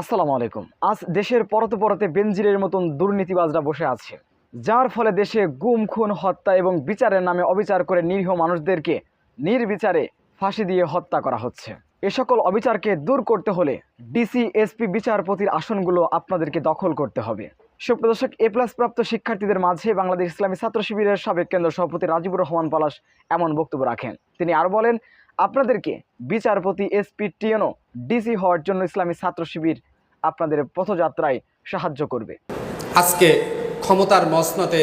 আসসালামু আলাইকুম। আজ দেশের পরতে পরতে বেনজিরের মতন দুর্নীতিবাজরা বসে আছে। যার ফলে দেশে গুম, খুন, হত্যা এবং বিচারের নামে অবিচার করে নিরীহ মানুষদেরকে নির্বিচারে ফাঁসি দিয়ে হত্যা করা হচ্ছে। এ সকল অবিচারকে দূর করতে হলে ডিসি, এসপি, বিচারপতির আসনগুলো আপনাদেরকে দখল করতে হবে। সুপ্রদর্শক এ প্লাস প্রাপ্ত শিক্ষার্থীদের মাঝে বাংলাদেশ ইসলামী ছাত্র শিবিরের সাবেক কেন্দ্র সভাপতি রাজিবুর রহমান পলাশ এমন বক্তব্য রাখেন। তিনি আর বলেন, আপনাদেরকে বিচারপতি, এসপি, টিএনও, ডিসি হওয়ার জন্য ইসলামী ছাত্র শিবির আপনাদের পথযাত্রায় সাহায্য করবে। আজকে ক্ষমতার মসনতে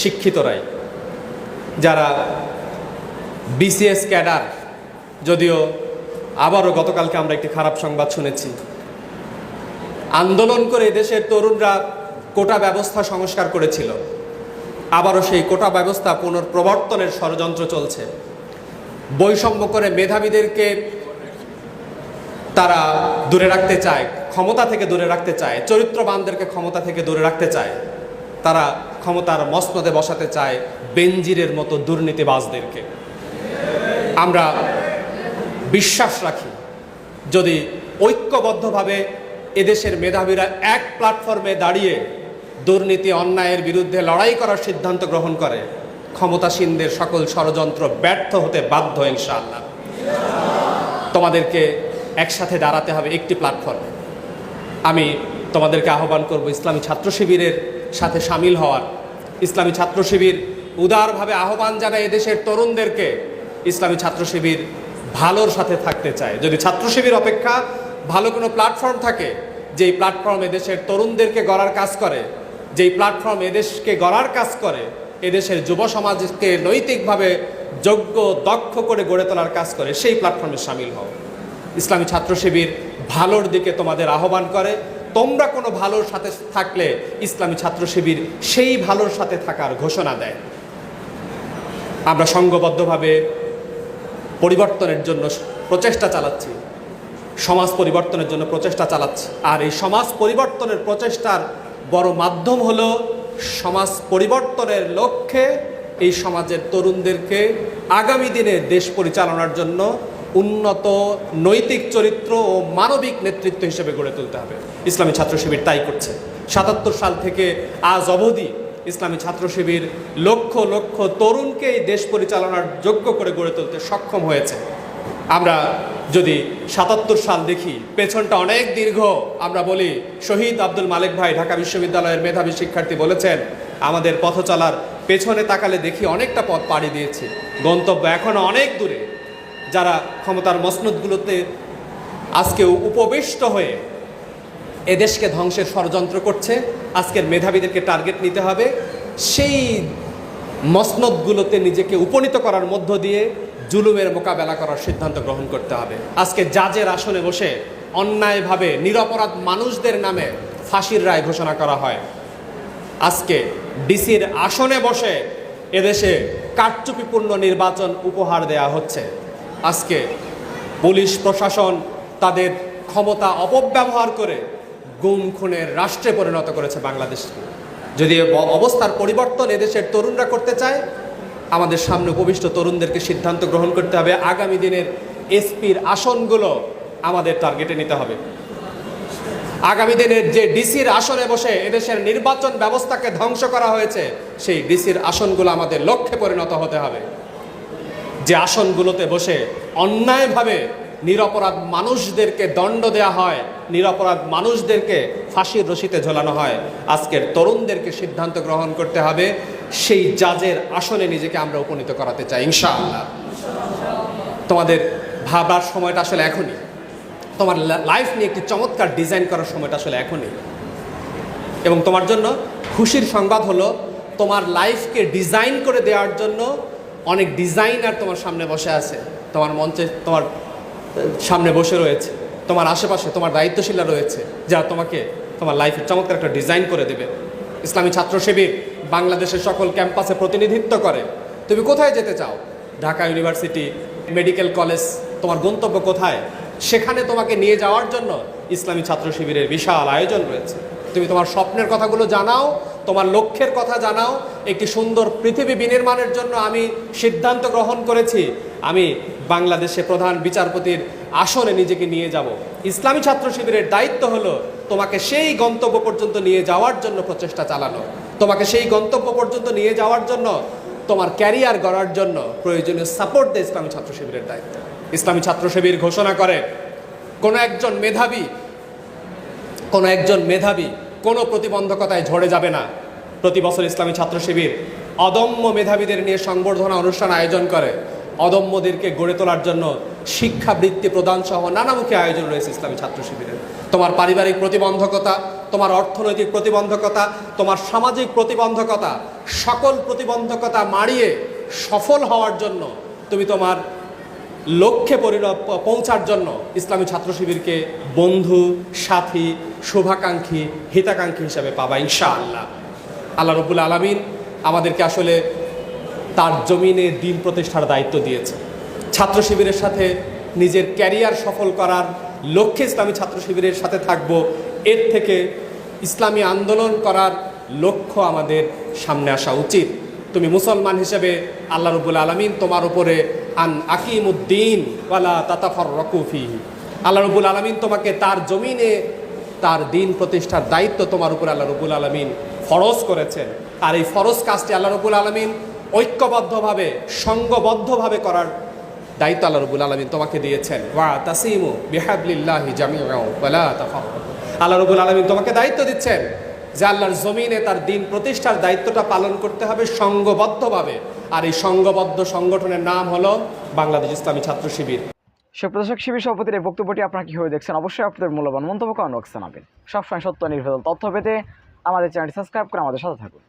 শিক্ষিতরাই, যারা বিসিএস ক্যাডার, যদিও আবারও গতকালকে আমরা একটি খারাপ সংবাদ শুনেছি, আন্দোলন করে দেশের তরুণরা কোটা ব্যবস্থা সংস্কার করেছিল। আবারও সেই কোটা ব্যবস্থা পুনর্প্রবর্তনের ষড়যন্ত্র চলছে। বৈষম্য করে মেধাবীদেরকে তারা দূরে রাখতে চায়, ক্ষমতা থেকে দূরে রাখতে চায়, চরিত্রবানদেরকে ক্ষমতা থেকে দূরে রাখতে চায়, তারা ক্ষমতার মসনদে বসাতে চায় বেঞ্জিরের মতো দুর্নীতিবাজদেরকে। আমরা বিশ্বাস রাখি, যদি ঐক্যবদ্ধভাবে এদেশের মেধাবীরা এক প্ল্যাটফর্মে দাঁড়িয়ে দুর্নীতি, অন্যায়ের বিরুদ্ধে লড়াই করার সিদ্ধান্ত গ্রহণ করে, ক্ষমতাসীনদের সকল ষড়যন্ত্র ব্যর্থ হতে বাধ্য, ইনশাআল্লাহ। তোমাদেরকে একসাথে দাঁড়াতে হবে একটি প্ল্যাটফর্মে আমি তোমাদেরকে আহ্বান করব ইসলামী ছাত্র শিবিরের সাথে সামিল হওয়ার। ইসলামী ছাত্র শিবির উদারভাবে আহ্বান জানায় এদেশের তরুণদেরকে। ইসলামী ছাত্র শিবির ভালোর সাথে থাকতে চায়। যদি ছাত্র শিবির অপেক্ষা ভালো কোনো প্ল্যাটফর্ম থাকে, যেই প্ল্যাটফর্ম এদেশের তরুণদেরকে গড়ার কাজ করে, যেই প্ল্যাটফর্ম এদেশকে গড়ার কাজ করে, এদেশের যুব সমাজকে নৈতিকভাবে যোগ্য, দক্ষ করে গড়ে তোলার কাজ করে, সেই প্ল্যাটফর্মে সামিল হও। ইসলামী ছাত্র শিবির ভালোর দিকে তোমাদের আহ্বান করে। তোমরা কোনো ভালোর সাথে থাকলে ইসলামী ছাত্র শিবির সেই ভালোর সাথে থাকার ঘোষণা দেয়। আমরা সংঘবদ্ধভাবে পরিবর্তনের জন্য প্রচেষ্টা চালাচ্ছি। সমাজ পরিবর্তনের জন্য প্রচেষ্টা চালাচ্ছি। আর এই সমাজ পরিবর্তনের প্রচেষ্টার বড় মাধ্যম হলো সমাজ পরিবর্তনের লক্ষ্যে এই সমাজের তরুণদেরকে আগামী দিনে দেশ পরিচালনার জন্য উন্নত নৈতিক চরিত্র ও মানবিক নেতৃত্ব হিসেবে গড়ে তুলতে হবে। ইসলামী ছাত্র শিবির তাই করছে। সাতাত্তর সাল থেকে আজ অবধি ইসলামী ছাত্র শিবির লক্ষ লক্ষ তরুণকে এই দেশ পরিচালনার যোগ্য করে গড়ে তুলতে সক্ষম হয়েছে। আমরা যদি সাতাত্তর সাল দেখি, পেছনটা অনেক দীর্ঘ। আমরা বলি, শহীদ আব্দুল মালিক ভাই ঢাকা বিশ্ববিদ্যালয়ের মেধাবী শিক্ষার্থী বলেছেন, আমাদের পথ চলার পেছনে তাকালে দেখি অনেকটা পথ পাড়ি দিয়েছি। গন্তব্য এখনও অনেক দূরে। যারা ক্ষমতার মসনদগুলোতে আজকে উপবিষ্ট হয়ে এদেশকে ধ্বংসের ষড়যন্ত্র করছে, আজকের মেধাবীদেরকে টার্গেট নিতে হবে, সেই মসনদগুলোতে নিজেকে উপনীত করার মধ্য দিয়ে জুলুমের মোকাবেলা করার সিদ্ধান্ত গ্রহণ করতে হবে। আজকে জাজের আসনে বসে অন্যায়ভাবে নিরপরাধ মানুষদের নামে ফাঁসির রায় ঘোষণা করা হয়। আজকে ডিসির আসনে বসে এদেশে কারচুপিপূর্ণ নির্বাচন উপহার দেয়া হচ্ছে। আজকে পুলিশ প্রশাসন তাদের ক্ষমতা অপব্যবহার করে গুম খুনের রাষ্ট্রে পরিণত করেছে বাংলাদেশকে। যদি অবস্থার পরিবর্তন এদেশের তরুণরা করতে চায়, আমাদের সামনে উপবিষ্ট তরুণদেরকে সিদ্ধান্ত গ্রহণ করতে হবে। আগামী দিনের এসপির আসনগুলো আমাদের টার্গেটে নিতে হবে। আগামী দিনের যে ডিসির আসনে বসে এদেশের নির্বাচন ব্যবস্থাকে ধ্বংস করা হয়েছে, সেই ডিসির আসনগুলো আমাদের লক্ষ্যে পরিণত হতে হবে। যে আসনগুলোতে বসে অন্যায়ভাবে নিরপরাধ মানুষদেরকে দণ্ড দেওয়া হয়, নিরপরাধ মানুষদেরকে ফাঁসির রশিতে ঝোলানো হয়, আজকের তরুণদেরকে সিদ্ধান্ত গ্রহণ করতে হবে। সেই জাজের আসনে নিজেকে আমরা উপনীত করাতে চাই, ইনশাআল্লাহ। তোমাদের ভাবার সময়টা আসলে এখনই। তোমার লাইফ নিয়ে একটি চমৎকার ডিজাইন করার সময়টা আসলে এখনই। এবং তোমার জন্য খুশির সংবাদ হলো, তোমার লাইফকে ডিজাইন করে দেওয়ার জন্য অনেক ডিজাইনার তোমার সামনে বসে আছে। তোমার মঞ্চে, তোমার সামনে বসে রয়েছে। তোমার আশেপাশে তোমার দায়িত্বশীলরা রয়েছে, যারা তোমাকে তোমার লাইফের চমৎকার একটা ডিজাইন করে দেবে। ইসলামী ছাত্র শিবির বাংলাদেশের সকল ক্যাম্পাসে প্রতিনিধিত্ব করে। তুমি কোথায় যেতে চাও? ঢাকা ইউনিভার্সিটি, মেডিকেল কলেজ, তোমার গন্তব্য কোথায়? সেখানে তোমাকে নিয়ে যাওয়ার জন্য ইসলামী ছাত্র শিবিরের বিশাল আয়োজন রয়েছে। তুমি তোমার স্বপ্নের কথাগুলো জানাও, তোমার লক্ষ্যের কথা জানাও, একটি সুন্দর পৃথিবী বিনির্মাণের জন্য আমি সিদ্ধান্ত গ্রহণ করেছি। আমি বাংলাদেশে প্রধান বিচারপতির আসনে নিজেকে নিয়ে যাব। ইসলামী ছাত্র শিবিরের দায়িত্ব হলো তোমাকে সেই গন্তব্য পর্যন্ত নিয়ে যাওয়ার জন্য প্রচেষ্টা চালানো। তোমাকে সেই গন্তব্য পর্যন্ত নিয়ে যাওয়ার জন্য, তোমার ক্যারিয়ার গড়ার জন্য প্রয়োজনীয় সাপোর্ট দেয় ইসলামী ছাত্র শিবিরের দায়িত্ব। ইসলামী ছাত্র শিবির ঘোষণা করে, কোনো একজন মেধাবী কোনো একজন মেধাবী কোনো প্রতিবন্ধকতায় ঝরে যাবে না। প্রতি বছর ইসলামী ছাত্র শিবির অদম্য মেধাবীদের নিয়ে সংবর্ধনা অনুষ্ঠান আয়োজন করে। অদম্যদেরকে গড়ে তোলার জন্য শিক্ষাবৃত্তি প্রদান সহ নানামুখী আয়োজন রয়েছে ইসলামী ছাত্র শিবিরের। তোমার পারিবারিক প্রতিবন্ধকতা, তোমার অর্থনৈতিক প্রতিবন্ধকতা, তোমার সামাজিক প্রতিবন্ধকতা, সকল প্রতিবন্ধকতা মারিয়ে সফল হওয়ার জন্য তুমি তোমার লক্ষ্যে পরিণত পৌঁছার জন্য ইসলামী ছাত্র শিবিরকে বন্ধু, সাথী, শুভাকাঙ্ক্ষী, হিতাকাঙ্ক্ষী হিসাবে পাবা ইনশাআল্লাহ। আল্লাহ রবুল আলমিন আমাদেরকে আসলে তার জমিনে দিন প্রতিষ্ঠার দায়িত্ব দিয়েছে। ছাত্র শিবিরের সাথে নিজের ক্যারিয়ার সফল করার লক্ষ্যে ইসলামী ছাত্র শিবিরের সাথে থাকব, এর থেকে ইসলামী আন্দোলন করার লক্ষ্য আমাদের সামনে আসা উচিত। তুমি মুসলমান হিসেবে আল্লাহ রবুল আলমিন তোমার উপরে আন আকিমুদ্দিন ওয়ালা তাতাফর রকুফি আল্লাহ রবুল আলমিন তোমাকে তার জমিনে তার দিন প্রতিষ্ঠার দায়িত্ব তোমার উপর আল্লাহ রবুল আলমিন ফরজ করেছেন। আর এই ফরজ কাজটি আল্লাহ রবুল আলমিন ঐক্যবদ্ধভাবে, সঙ্গবদ্ধভাবে করার দায়িত্ব আল্লাহ রবুল আলমিন তোমাকে দিয়েছেন। ওয়া তাসিমু বিহাবলিল্লাহি জামিউ ওয়ালা তাফাররাকু। আল্লাহ রবুল আলমিন তোমাকে দায়িত্ব দিচ্ছেন যে আল্লাহর জমিনে তার দিন প্রতিষ্ঠার দায়িত্বটা পালন করতে হবে সঙ্গবদ্ধভাবে। আর এই সংঘবদ্ধ সংগঠনের নাম হলো বাংলাদেশ ইসলামী ছাত্র শিবির। সুপ্রদর্শক শিবির সভাপতির এই বক্তব্যটি আপনারা কীভাবে দেখছেন? অবশ্যই আপনাদের মূল্যবান মন্তব্য কমেন্ট বক্সে জানাবেন। সবসময় সত্য নির্ভেজাল তথ্য পেতে আমাদের চ্যানেলটি সাবস্ক্রাইব করে আমাদের সাথে থাকুন।